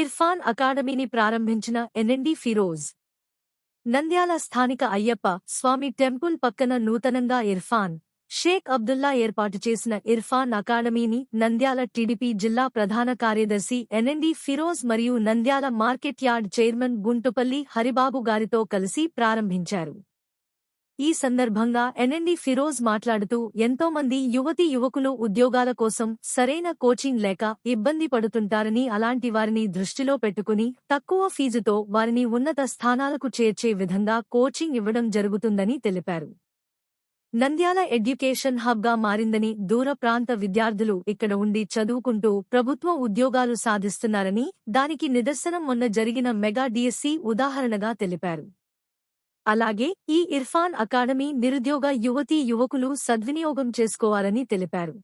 ఇర్ఫాన్ అకాడమీని ప్రారంభించిన ఎన్ఎండి ఫిరోజ్. నంద్యాల స్థానిక అయ్యప్ప స్వామి టెంపుల్ పక్కన నూతనంగా ఇర్ఫాన్ షేక్ అబ్దుల్లా ఏర్పాటు చేసిన ఇర్ఫాన్ అకాడమీని నంద్యాల టీడీపీ జిల్లా ప్రధాన కార్యదర్శి ఎన్ఎండి ఫిరోజ్ మరియు Nandyal market yard chairman Guntupalli Haribabu గారితో కలిసి ప్రారంభించారు. ఈ సందర్భంగా ఎన్ఎండి ఫిరోజ్ మాట్లాడుతూ ఎంతో మంది యువతీ యువకులు ఉద్యోగాల కోసం సరైన కోచింగ్ లేక ఇబ్బంది పడుతుంటారని అలాంటి వారిని దృష్టిలో పెట్టుకుని తక్కువ ఫీజుతో వారిని ఉన్నత స్థానాలకు చేర్చే విధంగా కోచింగ్ ఇవ్వడం జరుగుతుందని తెలిపారు. నంద్యాల ఎడ్యుకేషన్ హబ్గా మారిందని దూర ప్రాంత విద్యార్థులు ఇక్కడ ఉండి చదువుకుంటూ ప్రభుత్వ ఉద్యోగాలు సాధిస్తున్నారని దానికి నిదర్శనం మొన్న జరిగిన మెగా డిఎస్సి ఉదాహరణగా తెలిపారు. అలాగే ఈ ఇర్ఫాన్ అకాడమీ నిరుద్యోగ యువతీ యువకులు సద్వినియోగం చేసుకోవాలని తెలిపారు.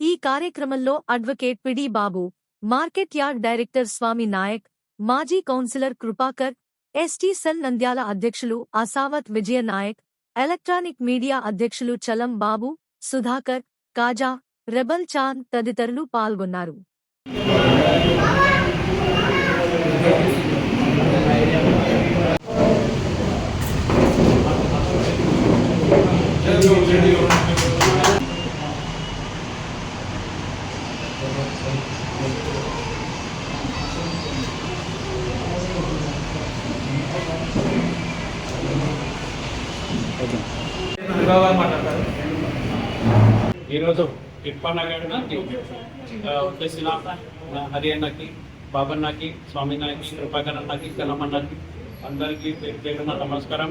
ఈ కార్యక్రమంలో advocate PD Babu market yard director Swamy Naik మాజీ councillor Krupakar ST cell Nandyal అధ్యక్షులు అసావత్ విజయ నాయక్ ఎలక్ట్రానిక్ మీడియా అధ్యక్షులు చలం బాబు సుధాకర్ కాజా రెబల్ చాంద్ తదితరులు పాల్గొన్నారు. విభాగాలు మాట్లాడతారు. ఈరోజు ఇర్ఫాన్ అకాడమీకి ఆ, బాబన్నకి స్వామి నాయకి కృపాకర్ అన్నకి అందరికీ పేరున నమస్కారం.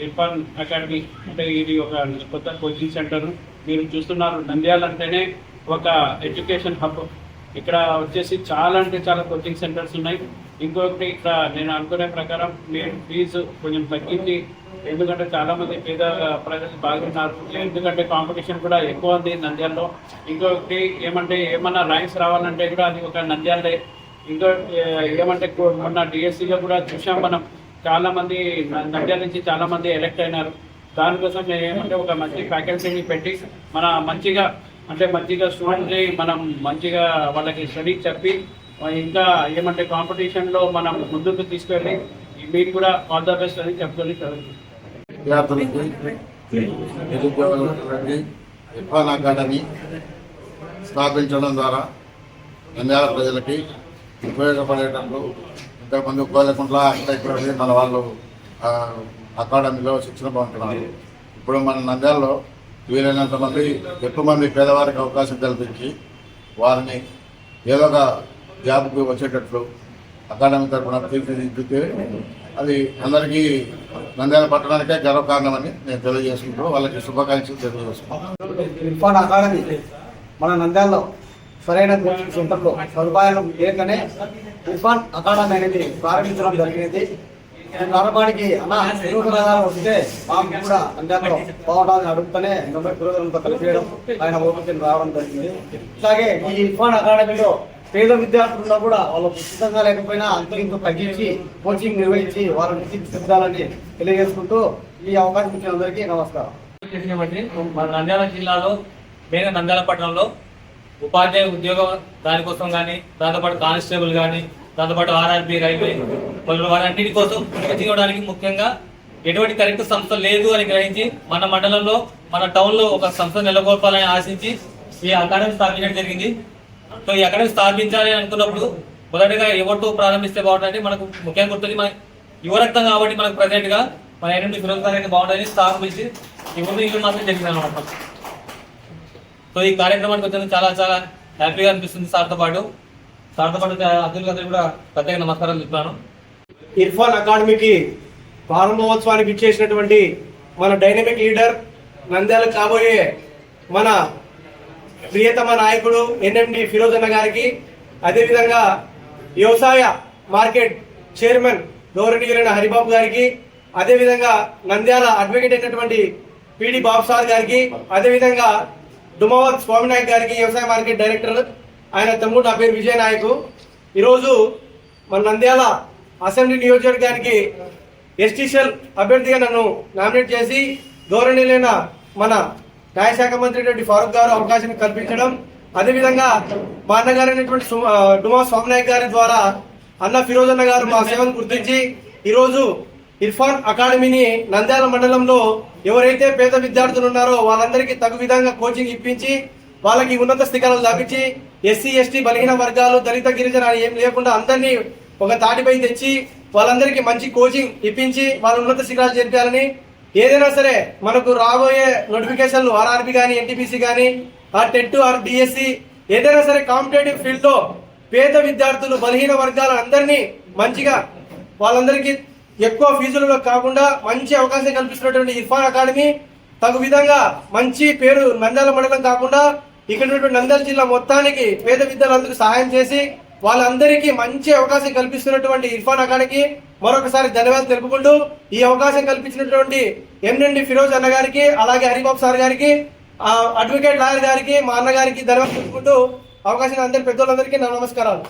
ఇర్ఫాన్ అకాడమీ అంటే ఇది ఒక కొత్త కోచింగ్ సెంటర్. మీరు చూస్తున్నారు నంద్యాల అంటేనే ఒక ఎడ్యుకేషన్ హబ్. ఇక్కడ వచ్చేసి చాలా అంటే చాలా కోచింగ్ సెంటర్స్ ఉన్నాయి. ఇంకొకటి నేను అనుకునే ప్రకారం నేను ఫీజు కొంచెం తగ్గించి ఎందుకంటే చాలా మంది పేద ప్రజలు బాగున్నారు. ఎందుకంటే కాంపిటీషన్ కూడా ఎక్కువ ఉంది నంద్యాలలో. ఇంకొకటి ఏమంటే ఏమన్నా ర్యాంక్స్ రావాలంటే కూడా అది ఒక నంద్యాలే ఇంకో ఏమంటే మొన్న డిఎస్సిలో కూడా చూసాం మనం. చాలా మంది నంద్యాల నుంచి చాలా మంది ఎలక్ట్ అయినారు. దానికోసం మేము ఏమంటే ఒక మంచి ఫ్యాకల్టీని పెట్టి మన మంచిగా అంటే మంచిగా స్టూడెంట్ని మనం మంచిగా వాళ్ళకి స్టడీ చెప్పి ఇంకా ఏమంటే కాంపిటీషన్లో మనం ముందుకు తీసుకెళ్ళి మీకు కూడా ఆల్ ద బెస్ట్ అని చెప్పుకొని చదువుతుంది ఇర్ఫాన్ అకాడమీ స్థాపించడం ద్వారా నంద్యాల ప్రజలకి ఉపయోగపడేటట్లు ఇంతకుముందు కోలకుంట్ల అక్కడ ఇక్కడ మన వాళ్ళు అకాడమీలో శిక్షణ పొందుతున్నారు. ఇప్పుడు మన నంద్యాలలో వీలైనంత మంది ఎక్కువ మంది పేదవారికి అవకాశం కల్పించి వారిని ఏదో ఒక జాబ్కి వచ్చేటట్లు అకాడమీ తరఫున తీర్చిదిద్దితే అది అందరికీ నంద్యాల పట్టడానికే గర్వకారణమని నేను తెలియజేసుకుంటూ వాళ్ళకి శుభాకాంక్షలు తెలియజేసుకుంటాను ఇర్ఫాన్ అకాడమీ మన నంద్యాలలో సరైన కోచింగ్ సెంటర్లో సదుపాయాలు లేకనే ఇర్ఫాన్ అకాడమీ అనేది ప్రారంభించడం జరిగినది ఈ ప్రారంభానికి అన్న నిరూపణగా వస్తే మాకు కూడా నంద్యాలలో బాగుంటుందని అడుగుతూనే నలభై పురోగతులతో కలిపేయడం ఆయన ఓపెన్ రావడం జరిగింది. అలాగే ఈ ఇర్ఫాన్ అకాడమీలో పేద విద్యార్థుల్లో కూడా వాళ్ళు పుస్తకంగా లేకపోయినా అంత ఇంత తగ్గించి కోచింగ్ నిర్వహించి వాళ్ళని తీర్చిదిద్దాలని తెలియజేసుకుంటూ ఈ అవకాశం ఇచ్చిన అందరికీ నమస్కారం. మన నంద్యాల జిల్లాలో మెయిన్ నంద్యాల పట్టణంలో ఉపాధ్యాయ ఉద్యోగం దానికోసం కానీ దాంతోపాటు కానిస్టేబుల్ కానీ దాంతోపాటు ఆర్ఆర్బి రైల్వే మొదలు వారన్నిటి కోసం కోచింగ్ ముఖ్యంగా ఎటువంటి కరెక్ట్ సంస్థ లేదు అని గ్రహించి మన మండలంలో మన టౌన్లో ఒక సంస్థ నెలకొల్పాలని ఆశించి ఈ అకాడమీ స్థాపించడం జరిగింది. సో ఈ అకాడమీ స్థాపించాలి అనుకున్నప్పుడు మొదటగా ఎవరితో ప్రారంభిస్తే బాగుంటుంది మనకు ముఖ్యంగా గుర్తుంది మన యువరక్తం కాబట్టి మనకు ప్రజెంట్గా మన ఎనిమిది ఫిరోజ్ బాగుంటుంది స్థాపించి ఇవన్నీ ఇల్లు మాత్రం జరిగింది అనమాట సో ఈ కార్యక్రమానికి వచ్చినందుకు చాలా చాలా హ్యాపీగా అనిపిస్తుంది సార్తో పాటు. సార్తో పాటు అబ్దుల్ గారికి కూడా ప్రత్యేక నమస్కారాలు చెప్తాను ఇర్ఫాన్ అకాడమీకి ప్రారంభోత్సవానికి ఇచ్చేసినటువంటి మన డైనమిక్ లీడర్ నంద్యాల కాబోయే మన ప్రియతమ నాయకుడు ఎన్ఎండి ఫిరోజన్న గారికి అదేవిధంగా వ్యవసాయ మార్కెట్ చైర్మన్ గౌరవనీయులైన హరిబాబు గారికి అదేవిధంగా నంద్యాల అడ్వకేట్ అయినటువంటి పిడి బాబుసార్ గారికి అదేవిధంగా డుమావత్ స్వామినాయక్ గారికి వ్యవసాయ మార్కెట్ డైరెక్టర్ ఆయన తమ్ముడు నా పేరు విజయ నాయక్. ఈరోజు మన నంద్యాల అసెంబ్లీ నియోజకవర్గానికి ఎస్టీసీఎల్ అభ్యర్థిగా నన్ను నామినేట్ చేసి గౌరవనీయులైన మన న్యాయశాఖ మంత్రి ఫారూక్ గారు అవకాశం కల్పించడం. అదేవిధంగా మా అన్నగారు అయినటువంటి డుమా స్వామినాయక్ గారి ద్వారా అన్న ఫిరోజ్ అన్న గారు మా సేవను గుర్తించి ఈరోజు ఇర్ఫాన్ అకాడమీని నంద్యాల మండలంలో ఎవరైతే పేద విద్యార్థులు ఉన్నారో వాళ్ళందరికీ తగు విధంగా కోచింగ్ ఇప్పించి వాళ్ళకి ఉన్నత స్థికాలను లభించి ఎస్సీ ఎస్టీ బలహీన వర్గాలు దళిత గిరిజన ఏం లేకుండా అందరినీ ఒక తాటిపై తెచ్చి వాళ్ళందరికీ మంచి కోచింగ్ ఇప్పించి వాళ్ళ ఉన్నత శిఖరాలు చేర్పాలని ఏదైనా సరే మనకు రాబోయే నోటిఫికేషన్లు ఆర్ఆర్బి కానీ ఎన్టీపీసీ కానీ ఆ టెట్ ఆర్ డిఎస్సి ఏదైనా సరే కాంపిటేటివ్ ఫీల్డ్లో పేద విద్యార్థులు బలహీన వర్గాల అందరినీ మంచిగా వాళ్ళందరికీ ఎక్కువ ఫీజులలో కాకుండా మంచి అవకాశం కల్పిస్తున్నటువంటి ఇర్ఫాన్ అకాడమీ తగు విధంగా మంచి పేరు నంద్యాల మండలం కాకుండా ఇక్కడ ఉన్నటువంటి నంద్యాల జిల్లా మొత్తానికి పేద విద్యార్థులకు సహాయం చేసి వాళ్ళందరికీ మంచి అవకాశం కల్పిస్తున్నటువంటి ఇర్ఫాన్ అకాడమీకి మరొకసారి ధన్యవాదాలు తెలుపుకుంటూ ఈ అవకాశం కల్పించినటువంటి ఎండండి ఫిరోజ్ అన్న గారికి అలాగే హరిబాబు సార్ గారికి ఆ అడ్వకేట్ లాయర్ గారికి మా అన్నగారికి ధన్యవాదాలు తెలుపుకుంటూ అవకాశం అందరి పెద్దోళ్ళందరికీ నా నమస్కారాలు.